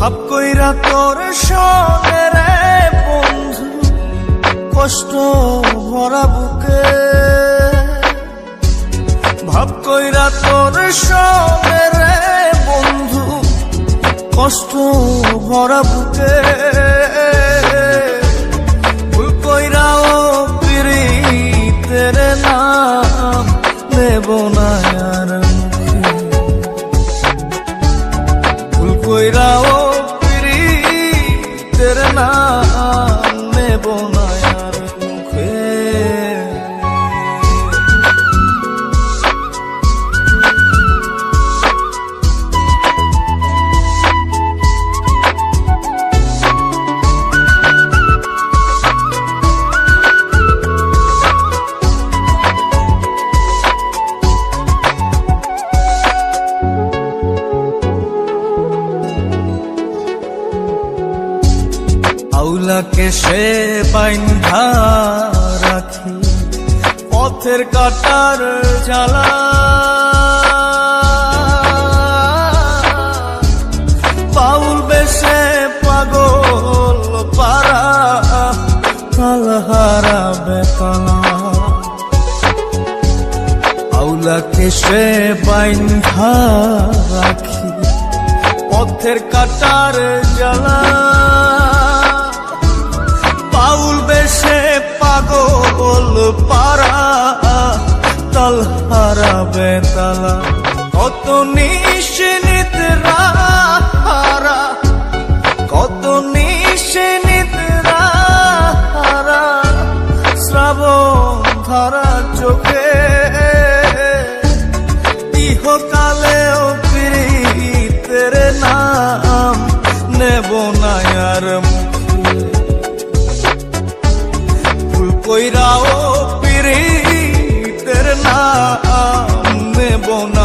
ভাব কইরা তোর সনে রে বন্ধু, কষ্ট ভরা বুকে। ভাব কইরা তোর সনে রে বন্ধু, কষ্ট ভরা বুকে। ভুল কইরাও নাম নেব না আর মুখে আউলাকে সে বাইন্ধা রাখি, পথের কাটার জ্বালা। পাউল বেশে পাগল সে বাইন্ধা রাখি, পথের কাটার জ্বালা। বেতালা, কত নিশ্চিত হারা কত নিশ্চিত হারা শ্রাবণ ধারা চোখে। ইহকালেও প্রীতের নাম নেব না আর ফুল কইরাও প্রীতের নাম bom